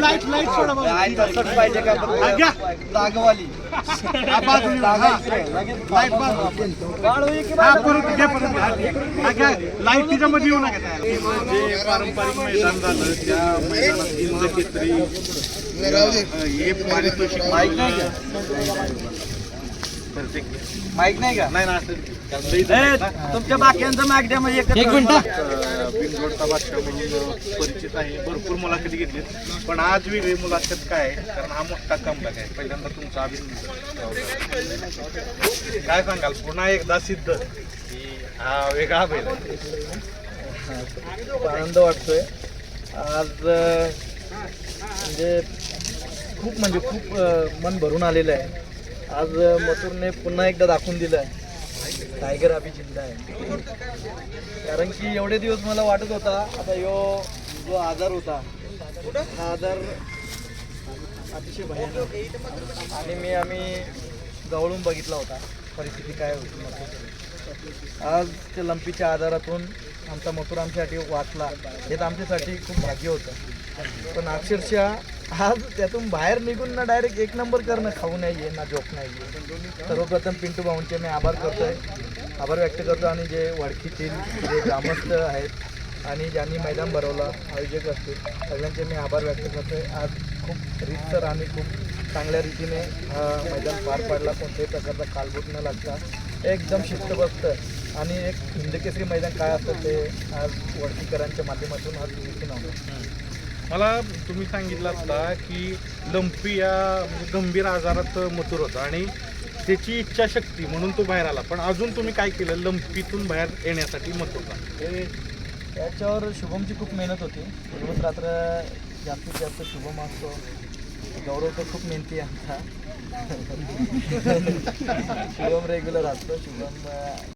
Light light का light तिच्यामध्ये येऊ नका जे पारंपरिक मैदान झालं त्या मैदानात हे पारितोषिक माईक नाही का माईक नाही का नाही तुमच्या बाक्यांचं माईक म्हणजे एक मिनिट. बिंदोडचा बादशाह म्हणून परिचित आहे भरपूर मुलाखती घेतलीत. पण आज वेगळी मुलाखत काय आहे? कारण हा मोठा कमबॅक आहे. पहिल्यांदा तुमचा अभिनंदन. काय सांगाल? पुन्हा एकदा सिद्ध. की हा वेगळा बैल आनंद वाटतोय. आज म्हणजे खूप म्हणजे खूप मन भरून आलेलं आहे. आज मसूरने मथुरने पुन्हा एकदा दाखवून दिलं आहे टायगर अभि जिंदा आहे कारण की एवढे दिवस मला वाटत होता आता यो जो आजार होता हा आजार अतिशय भयानक आणि मी आम्ही जवळून बघितला होता परिस्थिती काय होती मला. आज त्या लंपीच्या आजारातून आमचा मथुर आमच्यासाठी वाचला हे तर आमच्यासाठी खूप भाग्य होतं. पण अक्षरशः आज त्यातून बाहेर निघून ना डायरेक्ट एक नंबर करणं खाऊ नाही ना झोप नाही आहे सर्वप्रथम पिंटू भाऊंचे मी आभार करतोय. आभार व्यक्त करतो आणि जे वडकीतील जे ग्रामस्थ आहेत आणि ज्यांनी मैदान भरवलं आयोजक असतील सगळ्यांचे मी आभार व्यक्त करतोय. आज खूप रितसर आणि खूप चांगल्या रीतीने हा मैदान पार पाडला. कोणत्याही प्रकारचा कालबोट न लागता. एकदम शिस्तबद्ध आणि एक हिंदकेसरी मैदान काय असतं ते आज वडकीकरांच्या माध्यमातून आज दिसून आलं. मला तुम्ही सांगितलं असता की लंपी या म्हणजे गंभीर आजारात मथुर होता आणि त्याची इच्छाशक्ती म्हणून तो बाहेर आला. पण अजून तुम्ही काय केलं? लंपीतून बाहेर येण्यासाठी मथुरला हे याच्यावर शुभमची खूप मेहनत होती. दिवस रात्र जास्तीत जास्त शुभम असतो गौरव तर खूप मेहनती आहे आमचा. शुभम रेग्युलर असतो. शुभम